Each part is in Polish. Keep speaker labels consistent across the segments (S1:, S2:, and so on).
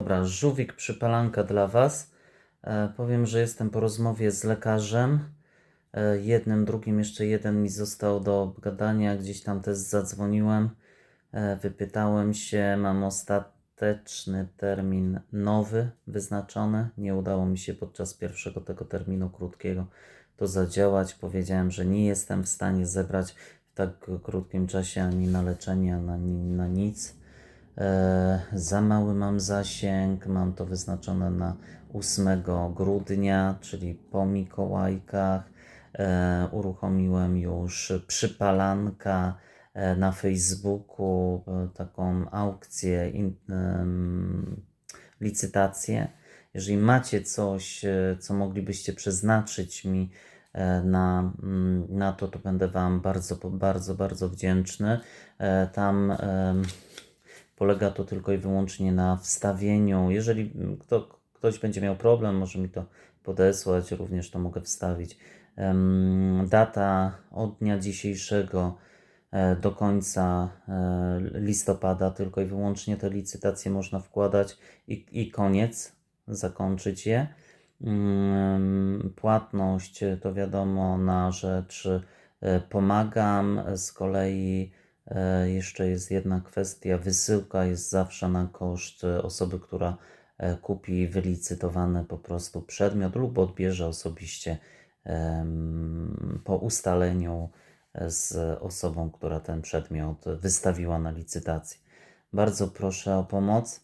S1: Dobra, żółwik przypalanka dla Was. E, powiem, że jestem po rozmowie z lekarzem. E, jednym, drugim, jeszcze jeden mi został do obgadania. Gdzieś tam też zadzwoniłem. E, wypytałem się, mam ostateczny termin nowy wyznaczony. Nie udało mi się podczas pierwszego tego terminu krótkiego to zadziałać. Powiedziałem, że nie jestem w stanie zebrać w tak krótkim czasie ani na leczenie, ani na nic. E, za mały mam zasięg, mam to wyznaczone na 8 grudnia, czyli po Mikołajkach. E, uruchomiłem już przypalanka e, na Facebooku, taką aukcję, licytację. Jeżeli macie coś, co moglibyście przeznaczyć mi na, mm, na to, to będę Wam bardzo, bardzo, bardzo wdzięczny. Tam Polega to tylko i wyłącznie na wstawieniu. Jeżeli kto, ktoś będzie miał problem, może mi to podesłać, również to mogę wstawić. Data od dnia dzisiejszego e, do końca e, listopada, tylko i wyłącznie te licytacje można wkładać i, i koniec, zakończyć je. Płatność to wiadomo na rzecz e, pomagam, z kolei Jeszcze jest jedna kwestia. Wysyłka jest zawsze na koszt e, osoby, która e, kupi wylicytowany po prostu przedmiot lub odbierze osobiście po ustaleniu z osobą, która ten przedmiot wystawiła na licytację. Bardzo proszę o pomoc,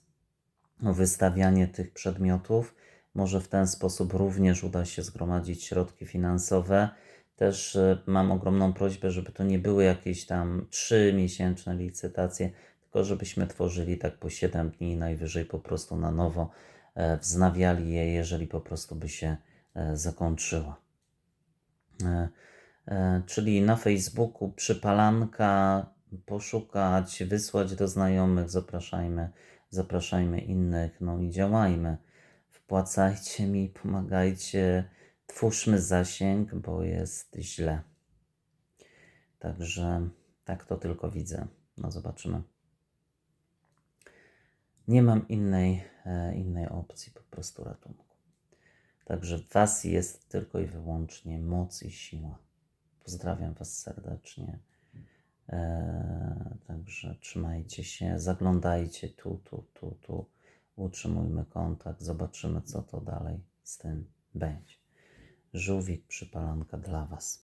S1: o wystawianie tych przedmiotów. Może w ten sposób również uda się zgromadzić środki finansowe. Też e, mam ogromną prośbę, żeby to nie były jakieś tam 3-miesięczne licytacje, tylko żebyśmy tworzyli tak po 7 dni, najwyżej po prostu na nowo e, wznawiali je, jeżeli po prostu by się e, zakończyła. Czyli na Facebooku przypalanka, poszukać, wysłać do znajomych, zapraszajmy, zapraszajmy innych, no i działajmy. Wpłacajcie mi, pomagajcie, twórzmy zasięg, bo jest źle. Także tak to tylko widzę. No zobaczymy. Nie mam innej, e, innej opcji po prostu ratunku. Także w Was jest tylko i wyłącznie moc i siła. Pozdrawiam Was serdecznie. E, także trzymajcie się, zaglądajcie tu, tu, tu, tu. Utrzymujmy kontakt, zobaczymy, co to dalej z tym będzie. Żółwik przypalanka dla Was.